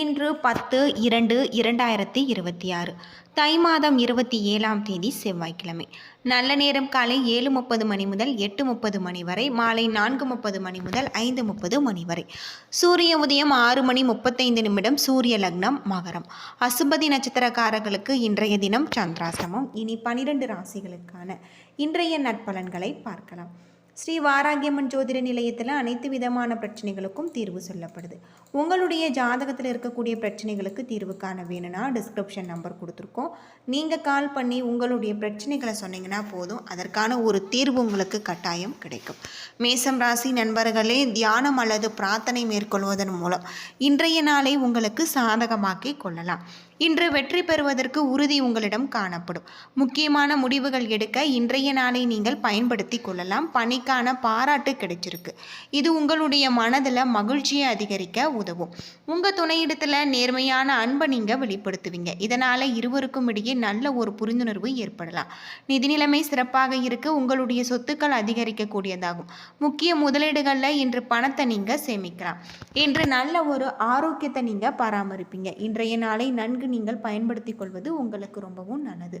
இன்று பத்து இரண்டு இரண்டாயிரத்தி இருபத்தி ஆறு. தை மாதம் இருபத்தி ஏழாம் தேதி செவ்வாய்க்கிழமை. நல்ல நேரம் காலை ஏழு முப்பது மணி முதல் எட்டு முப்பது மணி வரை மாலை நான்கு முப்பது மணி முதல் ஐந்து முப்பது மணி வரை. சூரிய உதயம் ஆறு மணி முப்பத்தைந்து நிமிடம் சூரிய லக்னம் மகரம். அசுபதி நட்சத்திரக்காரர்களுக்கு இன்றைய தினம் சந்திராசிரமம். இனி பனிரெண்டு ராசிகளுக்கான இன்றைய நற்பலன்களை பார்க்கலாம். ஸ்ரீ வாராகியம்மன் ஜோதிட நிலையத்தில் அனைத்து விதமான பிரச்சனைகளுக்கும் தீர்வு சொல்லப்படுது. உங்களுடைய ஜாதகத்தில் இருக்கக்கூடிய பிரச்சனைகளுக்கு தீர்வு காண வேணும்னா டிஸ்கிரிப்ஷன் நம்பர் கொடுத்துருக்கோம். நீங்கள் கால் பண்ணி உங்களுடைய பிரச்சனைகளை சொன்னீங்கன்னா போதும். அதற்கான ஒரு தீர்வு உங்களுக்கு கட்டாயம் கிடைக்கும். மேசம் ராசி நண்பர்களே தியானம் அல்லது பிரார்த்தனை மேற்கொள்வதன் மூலம் இன்றைய நாளை உங்களுக்கு சாதகமாக்கி கொள்ளலாம். இன்று வெற்றி பெறுவதற்கு உறுதி உங்களிடம் காணப்படும். முக்கியமான முடிவுகள் எடுக்க இன்றைய நாளை நீங்கள் பயன்படுத்தி கொள்ளலாம். பணிக்கான பாராட்டு கிடைச்சிருக்கு. இது உங்களுடைய மனதில் மகிழ்ச்சியை அதிகரிக்க உதவும். உங்கள் துணையிடத்தில் நேர்மையான அன்பை நீங்கள் வெளிப்படுத்துவீங்க. இதனால் இருவருக்கும் இடையே நல்ல ஒரு புரிந்துணர்வு ஏற்படலாம். நிதி நிலைமை சிறப்பாக இருக்க. உங்களுடைய சொத்துக்கள் அதிகரிக்கக்கூடியதாகும். முக்கிய முதலீடுகளில் இன்று பணத்தை நீங்கள் சேமிக்கலாம். இன்று நல்ல ஒரு ஆரோக்கியத்தை நீங்கள் பராமரிப்பீங்க. இன்றைய நாளை நன்கு நீங்கள் பயன்படுத்திக் கொள்வது உங்களுக்கு ரொம்பவும் நல்லது.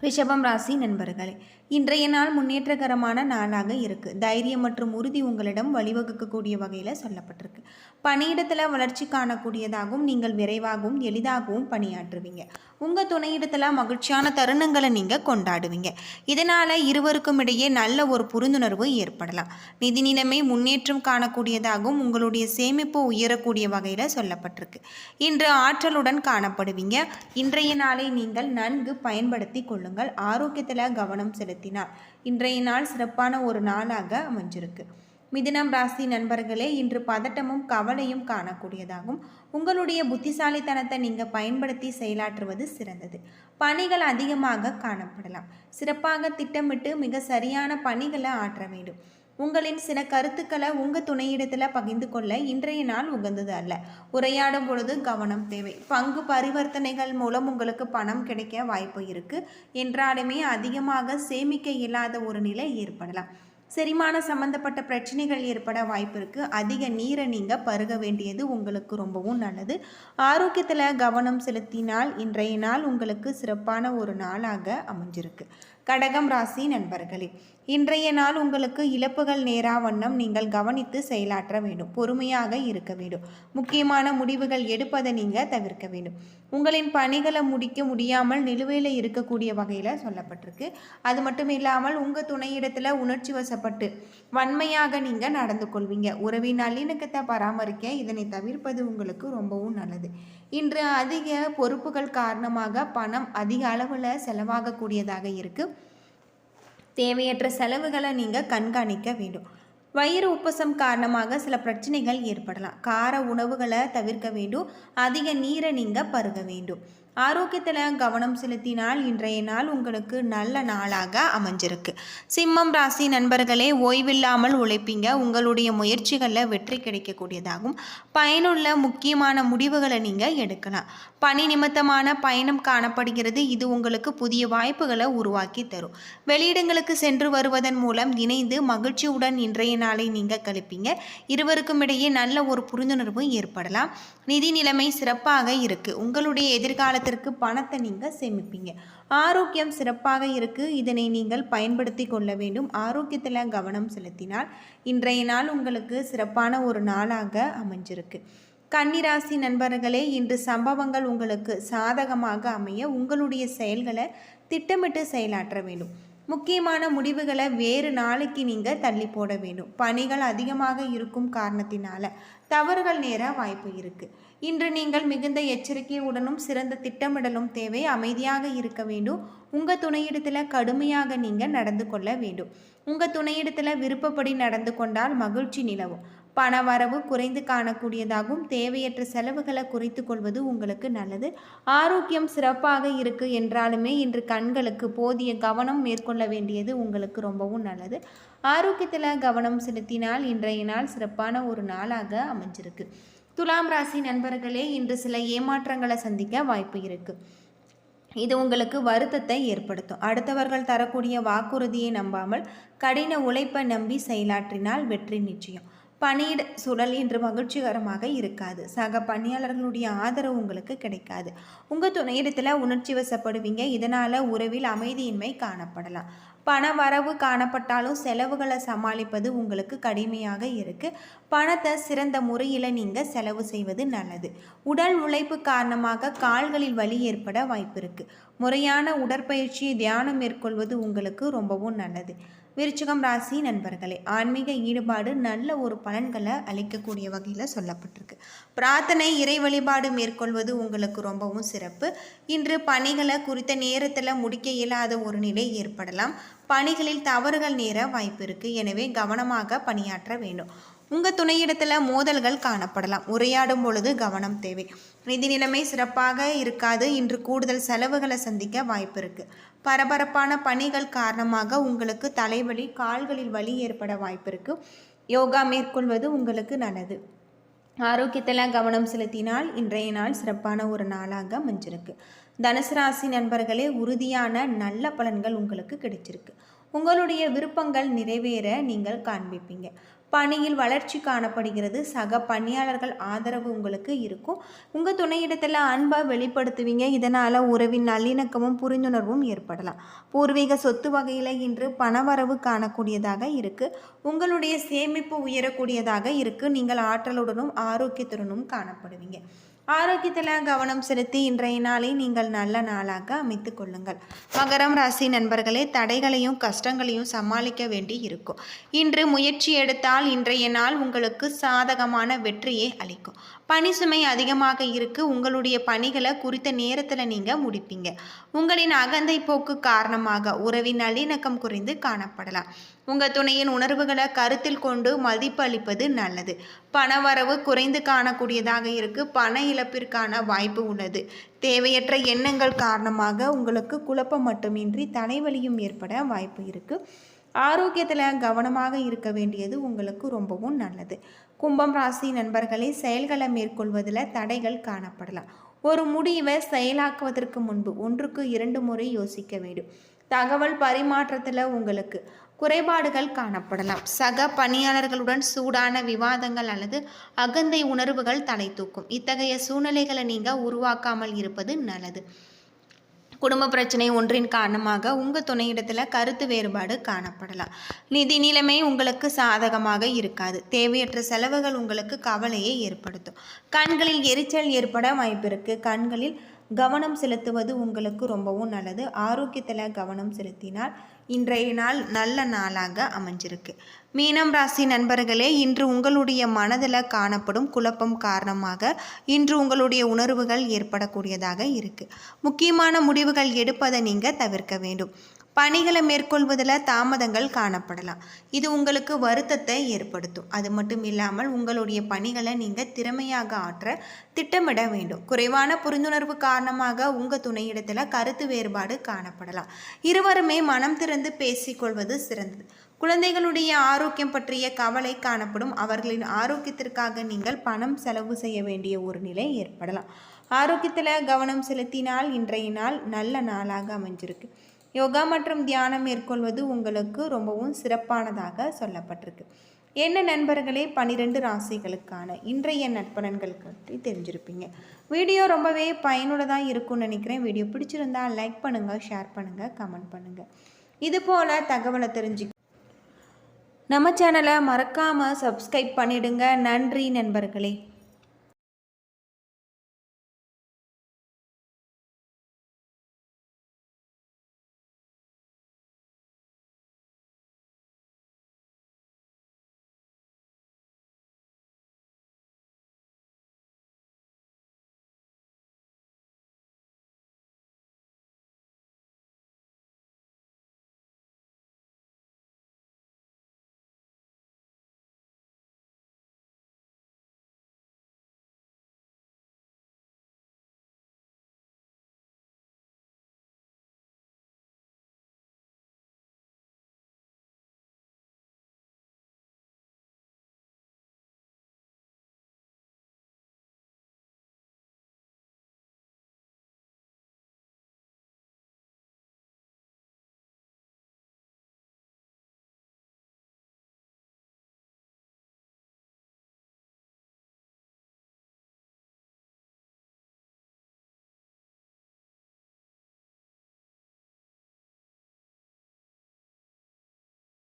ரிஷபம் ராசி நண்பர்களே இன்றைய நாள் முன்னேற்றகரமான நாளாக இருக்குது தைரியம் மற்றும் உறுதி உங்களிடம் வழிவகுக்கக்கூடிய வகையில் சொல்லப்பட்டிருக்கு. பணியிடத்தில் வளர்ச்சி காணக்கூடியதாகவும் நீங்கள் விரைவாகவும் எளிதாகவும் பணியாற்றுவீங்க. உங்கள் துணையிடத்தில் மகிழ்ச்சியான தருணங்களை நீங்கள் கொண்டாடுவீங்க. இதனால் இருவருக்கும் இடையே நல்ல ஒரு புரிந்துணர்வு ஏற்படலாம். நிதி நிலைமை முன்னேற்றம் காணக்கூடியதாகவும் உங்களுடைய சேமிப்பு உயரக்கூடிய வகையில் சொல்லப்பட்டிருக்கு. இன்று ஆற்றலுடன் காணப்படுவீங்க. இன்றைய நாளை நீங்கள் நன்கு பயன்படுத்தி கொள்ளுங்கள். ஆரோக்கியத்தில் கவனம் செலுத்தினார் இன்றைய நாள் சிறப்பான ஒரு நாளாக அமைஞ்சிருக்கு. மிதுனம் ராசி நண்பர்களே இன்று பதட்டமும் கவலையும் காணக்கூடியதாகும். உங்களுடைய புத்திசாலித்தனத்தை நீங்கள் பயன்படுத்தி செயலாற்றுவது சிறந்தது. பணிகள் அதிகமாக காணப்படலாம். சிறப்பாக திட்டமிட்டு மிக சரியான பணிகளை ஆற்ற வேண்டும். உங்களின் சில கருத்துக்களை உங்கள் துணையிடத்தில் பகிர்ந்து கொள்ள இன்றைய நாள் உகந்தது அல்ல. உரையாடும் பொழுது கவனம் தேவை. பங்கு பரிவர்த்தனைகள் மூலம் உங்களுக்கு பணம் கிடைக்க வாய்ப்பு இருக்குது என்றாலுமே அதிகமாக சேமிக்க இல்லாத ஒரு நிலை ஏற்படலாம். செரிமான சம்பந்தப்பட்ட பிரச்சனைகள் ஏற்பட வாய்ப்பு இருக்குது அதிக நீரை நீங்கள் பருக வேண்டியது உங்களுக்கு ரொம்பவும் நல்லது. ஆரோக்கியத்தில் கவனம் செலுத்தினால் இன்றைய நாள் உங்களுக்கு சிறப்பான ஒரு நாளாக அமைஞ்சிருக்கு. கடகம் ராசி நண்பர்களே இன்றைய நாள் உங்களுக்கு இழப்புகள் நேரா வண்ணம் நீங்கள் கவனித்து செயலாற்ற வேண்டும். பொறுமையாக இருக்க வேண்டும். முக்கியமான முடிவுகள் எடுப்பதை நீங்கள் தவிர்க்க வேண்டும். உங்களின் பணிகளை முடிக்க முடியாமல் நிலுவையில் இருக்கக்கூடிய வகையில் சொல்லப்பட்டிருக்கு. அது மட்டும் இல்லாமல் உங்கள் துணையிடத்தில் உணர்ச்சி வசப்பட்டு வன்மையாக நீங்கள் நடந்து கொள்வீங்க. உறவின் நல்லிணக்கத்தை பராமரிக்க இதனை தவிர்ப்பது உங்களுக்கு ரொம்பவும் நல்லது. இன்று அதிக பொறுப்புகள் காரணமாக பணம் அதிக அளவில் செலவாகக்கூடியதாக இருக்குது தேவையற்ற செலவுகளை நீங்கள் கண்காணிக்க வேண்டும். வயிறு உப்பசம் காரணமாக சில பிரச்சனைகள் ஏற்படலாம். கார உணவுகளை தவிர்க்க வேண்டும். அதிக நீரை நீங்கள் பருக வேண்டும். ஆரோக்கியத்தில் கவனம் செலுத்தினால் இன்றைய நாள் உங்களுக்கு நல்ல நாளாக அமைஞ்சிருக்கு. சிம்மம் ராசி நண்பர்களே ஓய்வில்லாமல் உழைப்பீங்க. உங்களுடைய முயற்சிகளில் வெற்றி கிடைக்கக்கூடியதாகும். பயனுள்ள முக்கியமான முடிவுகளை நீங்கள் எடுக்கலாம். பணி நிமித்தமான பயணம் காணப்படுகிறது. இது உங்களுக்கு புதிய வாய்ப்புகளை உருவாக்கி தரும். வெளியிடங்களுக்கு சென்று வருவதன் மூலம் இணைந்து மகிழ்ச்சியுடன் இன்றைய நாளை நீங்கள் கழிப்பீங்க. இருவருக்கும் இடையே நல்ல ஒரு புரிந்துணர்வு ஏற்படலாம். நிதி நிலைமை சிறப்பாக இருக்குது உங்களுடைய எதிர்கால எதிர்காலத்திற்கு பணத்தை நீங்கள் சேமிப்பீங்க. ஆரோக்கியம் சிறப்பாக இருக்குது இதனை நீங்கள் பயன்படுத்தி கொள்ள வேண்டும். ஆரோக்கியத்தில் கவனம் செலுத்தினால் இன்றைய நாள் உங்களுக்கு சிறப்பான ஒரு நாளாக அமைஞ்சிருக்கு. கன்னிராசி நண்பர்களே இன்று சம்பவங்கள் உங்களுக்கு சாதகமாக அமைய உங்களுடைய செயல்களை திட்டமிட்டு செயலாற்ற வேண்டும். முக்கியமான முடிவுகளை வேறு நாளைக்கு நீங்கள் தள்ளி போட வேண்டும். பணிகள் அதிகமாக இருக்கும் காரணத்தினால தவறுகள் நேர வாய்ப்பு இருக்குது இன்று நீங்கள் மிகுந்த எச்சரிக்கையுடனும் சிறந்த திட்டமிடலும் தேவை அமைதியாக இருக்க வேண்டும். உங்கள் துணையிடத்தில் கடுமையாக நீங்கள் நடந்து கொள்ள வேண்டும். உங்கள் துணையிடத்தில் விருப்பப்படி நடந்து கொண்டால் மகிழ்ச்சி நிலவும். பண வரவு குறைந்து காணக்கூடியதாகவும் தேவையற்ற செலவுகளை குறைத்து கொள்வது உங்களுக்கு நல்லது. ஆரோக்கியம் சிறப்பாக இருக்கு என்றாலுமே இன்று கண்களுக்கு போதிய கவனம் மேற்கொள்ள வேண்டியது உங்களுக்கு ரொம்பவும் நல்லது. ஆரோக்கியத்தில் கவனம் செலுத்தினால் இன்றைய நாள் சிறப்பான ஒரு நாளாக அமைஞ்சிருக்கு. துலாம் ராசி நண்பர்களே இன்று சில ஏமாற்றங்களை சந்திக்க வாய்ப்பு இருக்குது இது உங்களுக்கு வருத்தத்தை ஏற்படுத்தும். அடுத்தவர்கள் தரக்கூடிய வாக்குறுதியை நம்பாமல் கடின உழைப்பை நம்பி செயலாற்றினால் வெற்றி நிச்சயம். பணியிட சூழல் இன்று மகிழ்ச்சிகரமாக இருக்காது. சக பணியாளர்களுடைய ஆதரவு உங்களுக்கு கிடைக்காது. உங்கள் துணையிடத்தில் உணர்ச்சி வசப்படுவீங்க. இதனால் உறவில் அமைதியின்மை காணப்படலாம். பண வரவு காணப்பட்டாலும் செலவுகளை சமாளிப்பது உங்களுக்கு கடுமையாக இருக்குது பணத்தை சிறந்த முறையில் நீங்கள் செலவு செய்வது நல்லது. உடல் உழைப்பு காரணமாக கால்களில் வலி ஏற்பட வாய்ப்பு இருக்குது முறையான உடற்பயிற்சி தியானம் மேற்கொள்வது உங்களுக்கு ரொம்பவும் நல்லது. விருச்சிகம் ராசி நண்பர்களே ஆன்மீக ஈடுபாடு நல்ல ஒரு பலன்களை அளிக்கக்கூடிய வகையில் சொல்லப்பட்டிருக்கு. பிரார்த்தனை இறை வழிபாடு மேற்கொள்வது உங்களுக்கு ரொம்பவும் சிறப்பு. இன்று பணிகளை குறித்த நேரத்தில் முடிக்க இயலாத ஒரு நிலை ஏற்படலாம். பணிகளில் தவறுகள் நேர வாய்ப்பு இருக்குது எனவே கவனமாக பணியாற்ற வேண்டும். உங்கள் துணையிடத்தில் மோதல்கள் காணப்படலாம். உரையாடும் பொழுது கவனம் தேவை. நிதி நிலைமை சிறப்பாக இருக்காது. இன்று கூடுதல் செலவுகளை சந்திக்க வாய்ப்பு இருக்குது பரபரப்பான பணிகள் காரணமாக உங்களுக்கு தலைவலி கால்களில் வலி ஏற்பட வாய்ப்பு இருக்குது யோகா மேற்கொள்வது உங்களுக்கு நல்லது. ஆரோக்கியத்தில் கவனம் செலுத்தினால் இன்றைய நாள் சிறப்பான ஒரு நாளாக அமைஞ்சிருக்கு. தனுசு ராசி நண்பர்களே உறுதியான நல்ல பலன்கள் உங்களுக்கு கிடைச்சிருக்கு. உங்களுடைய விருப்பங்கள் நிறைவேற நீங்கள் காண்பிப்பீங்க. பணியில் வளர்ச்சி காணப்படுகிறது. சக பணியாளர்கள் ஆதரவு உங்களுக்கு இருக்கும். உங்கள் துணையிடத்தில் அன்பாக வெளிப்படுத்துவீங்க. இதனால் உறவின் நல்லிணக்கமும் புரிந்துணர்வும் ஏற்படலாம். பூர்வீக சொத்து வகையில் இன்று பணவரவு காணக்கூடியதாக இருக்குது உங்களுடைய சேமிப்பு உயரக்கூடியதாக இருக்குது நீங்கள் ஆற்றலுடனும் ஆரோக்கியத்துடனும் காணப்படுவீங்க. ஆரோக்கியத்தில் கவனம் செலுத்தி இன்றைய நாளை நீங்கள் நல்ல நாளாக அமைத்து கொள்ளுங்கள். மகரம் ராசி நண்பர்களே தடைகளையும் கஷ்டங்களையும் சமாளிக்க வேண்டி இருக்கும். இன்று முயற்சி எடுத்தால் இன்றைய நாள் உங்களுக்கு சாதகமான வெற்றியை அளிக்கும். பணி சுமை அதிகமாக இருக்கு. உங்களுடைய பணிகளை குறித்த நேரத்தில் நீங்கள் முடிப்பீங்க. உங்களின் அகந்தை போக்கு காரணமாக உறவின் நல்லிணக்கம் குறைந்து காணப்படலாம். உங்கள் துணையின் உணர்வுகளை கருத்தில் கொண்டு மதிப்பு அளிப்பது நல்லது. பணவரவு குறைந்து காணக்கூடியதாக இருக்கு. பண இழப்பிற்கான வாய்ப்பு உள்ளது. தேவையற்ற எண்ணங்கள் காரணமாக உங்களுக்கு குழப்பம் மட்டுமின்றி தலைவலியும் ஏற்பட வாய்ப்பு இருக்குது ஆரோக்கியத்தில் கவனமாக இருக்க வேண்டியது உங்களுக்கு ரொம்பவும் நல்லது. கும்பம் ராசி நண்பர்களே செயல்களை மேற்கொள்வதில் தடைகள் காணப்படலாம். ஒரு முடிவை செயலாக்குவதற்கு முன்பு ஒன்றுக்கு இரண்டு முறை யோசிக்க வேண்டும். தகவல் பரிமாற்றத்தில் உங்களுக்கு குறைபாடுகள் காணப்படலாம். சக பணியாளர்களுடன் சூடான விவாதங்கள் அல்லது அகந்தை உணர்வுகள் தலை தூக்கும். இத்தகைய சூழ்நிலைகளை நீங்கள் உருவாக்காமல் இருப்பது நல்லது. குடும்ப பிரச்சனை ஒன்றின் காரணமாக உங்கள் துணையிடத்தில் கருத்து வேறுபாடு காணப்படலாம். நிதி நிலைமை உங்களுக்கு சாதகமாக இருக்காது. தேவையற்ற செலவுகள் உங்களுக்கு கவலையை ஏற்படுத்தும். கண்களில் எரிச்சல் ஏற்பட வாய்ப்பு இருக்குது கண்களில் கவனம் செலுத்துவது உங்களுக்கு ரொம்பவும் நல்லது. ஆரோக்கியத்தில் கவனம் செலுத்தினால் இன்றைய நாள் நல்ல நாளாக அமைஞ்சிருக்கு. மீனம் ராசி நண்பர்களே இன்று உங்களுடைய மனதில் காணப்படும் குழப்பம் காரணமாக இன்று உங்களுடைய உணர்வுகள் ஏற்படக்கூடியதாக இருக்குது முக்கியமான முடிவுகள் எடுப்பதை நீங்கள் தவிர்க்க வேண்டும். பணிகளை மேற்கொள்வதில் தாமதங்கள் காணப்படலாம். இது உங்களுக்கு வருத்தத்தை ஏற்படுத்தும். அது மட்டும் இல்லாமல் உங்களுடைய பணிகளை நீங்கள் திறமையாக ஆற்ற திட்டமிட வேண்டும். குறைவான புரிந்துணர்வு காரணமாக உங்கள் துணையிடத்தில் கருத்து வேறுபாடு காணப்படலாம். இருவருமே மனம் திறந்து பேசிக்கொள்வது சிறந்தது. குழந்தைகளுடைய ஆரோக்கியம் பற்றிய கவலை காணப்படும். அவர்களின் ஆரோக்கியத்திற்காக நீங்கள் பணம் செலவு செய்ய வேண்டிய ஒரு நிலை ஏற்படலாம். ஆரோக்கியத்தில் கவனம் செலுத்தினால் இன்றைய நாள் நல்ல நாளாக அமைஞ்சிருக்கு. யோகா மற்றும் தியானம் மேற்கொள்வது உங்களுக்கு ரொம்பவும் சிறப்பானதாக சொல்லப்பட்டிருக்கு. என்ன நண்பர்களே? பன்னிரெண்டு ராசிகளுக்கான இன்றைய நட்பலன்கள் பற்றி தெரிஞ்சிருப்பீங்க. வீடியோ ரொம்பவே பயனுள்ளதாக இருக்கும்னு நினைக்கிறேன். வீடியோ பிடிச்சிருந்தா லைக் பண்ணுங்கள் ஷேர் பண்ணுங்கள் கமெண்ட் பண்ணுங்கள் இது போல் தகவலை தெரிஞ்சு நம்ம சேனலை மறக்காமல் சப்ஸ்கிரைப் பண்ணிடுங்க. நன்றி நண்பர்களே.